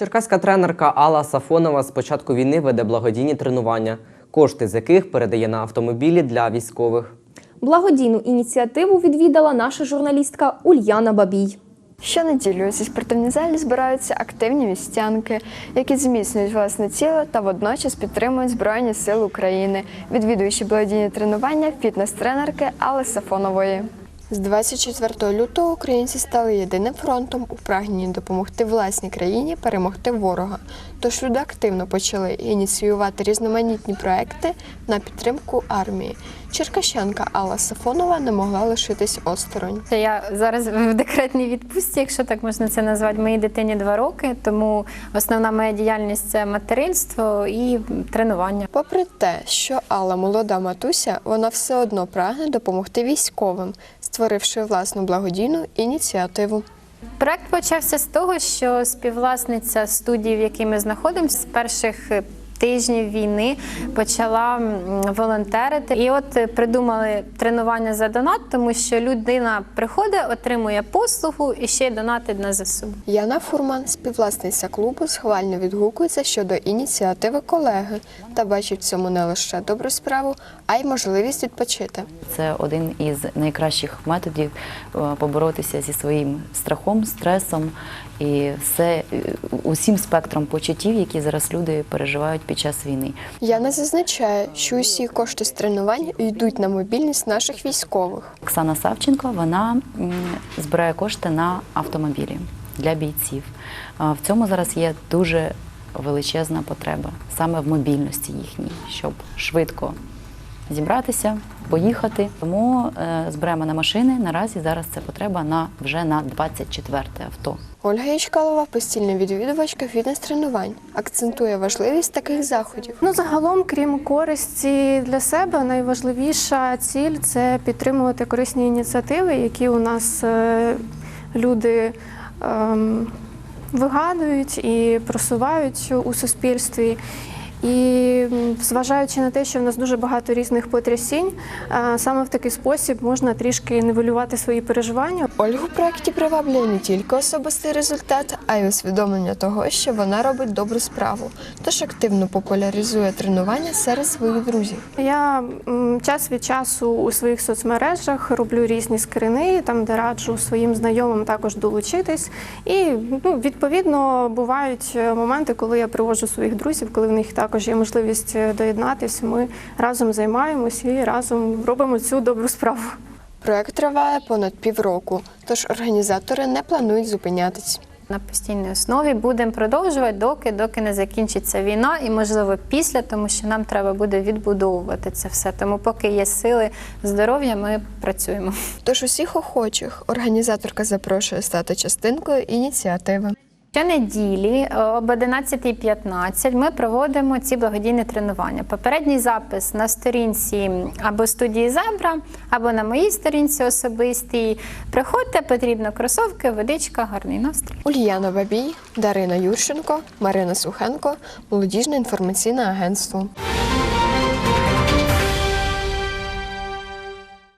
Черкаська тренерка Алла Сафонова з початку війни веде благодійні тренування, кошти з яких передає на автомобілі для військових. Благодійну ініціативу відвідала наша журналістка Ульяна Бабій. Щонеділю у цій спортивній залі збираються активні містянки, які зміцнюють власне тіло та водночас підтримують Збройні Сили України, відвідуючи благодійні тренування фітнес-тренерки Алли Сафонової. З 24 лютого українці стали єдиним фронтом у прагненні допомогти власній країні перемогти ворога. Тож люди активно почали ініціювати різноманітні проекти на підтримку армії. Черкащанка Алла Сафонова не могла лишитись осторонь. Я зараз в декретній відпустці, якщо так можна це назвати, моїй дитині два роки. Тому основна моя діяльність це материнство і тренування. Попри те, що Алла молода матуся, вона все одно прагне допомогти військовим, створивши власну благодійну ініціативу. Проект почався з того, що співвласниця студії, в якій ми знаходимося, з перших е, тижнів війни почала волонтерити. І от е, придумали тренування за донат, тому що людина приходить, отримує послугу і ще й донатить на ЗСУ. Яна Фурман, співвласниця клубу, схвально відгукується щодо ініціативи колеги та бачить в цьому не лише добру справу, а й можливість відпочити. Це один із найкращих методів е, поборотися зі своїм страхом, стресом і все е, усім спектром почуттів, які зараз люди переживають під час війни. Яна зазначає, що усі кошти з тренувань йдуть на мобільність наших військових. Оксана Савченко вона збирає кошти на автомобілі для бійців. В цьому зараз є дуже величезна потреба саме в мобільності їхній, щоб швидко зібратися, поїхати. Тому е, зберемо на машини. Наразі зараз це потреба на вже на 24 авто. Ольга Ячкалова, постільна відвідувачка фітнес-тренувань, акцентує важливість таких заходів. Ну, загалом, крім користі для себе, найважливіша ціль це підтримувати корисні ініціативи, які у нас е, люди ем, вигадують і просувають у суспільстві. І зважаючи на те, що в нас дуже багато різних потрясінь, е, саме в такий спосіб можна трішки нивелювати свої переживання. Ольгу в проєкті приваблює не тільки особистий результат, а й усвідомлення того, що вона робить добру справу, тож активно популяризує тренування серед своїх друзів. Я час від часу у своїх соцмережах роблю різні скрини, там де раджу своїм знайомим також долучитись. І ну, відповідно бувають е, моменти, коли я привожу своїх друзів, коли в них також є можливість е, доєднатися. Ми разом займаємось і разом робимо цю добру справу. Проект триває понад півроку, тож організатори не планують зупинятись. На постійній основі будемо продовжувати, доки доки не закінчиться війна, і можливо після, тому що нам треба буде відбудовувати це все. Тому, поки є сили, здоров'я, ми працюємо. Тож усіх охочих організаторка запрошує стати частинкою ініціативи. Щонеділі е, об 11.15 ми проводимо ці благодійні тренування. Попередній запис на сторінці або студії Зебра, або на моїй сторінці особистій. Приходьте, потрібно кросовки, водичка, гарний настрій. Ульяна Бабій, Дарина Юрченко, Марина Сухенко, молодіжне інформаційне агентство.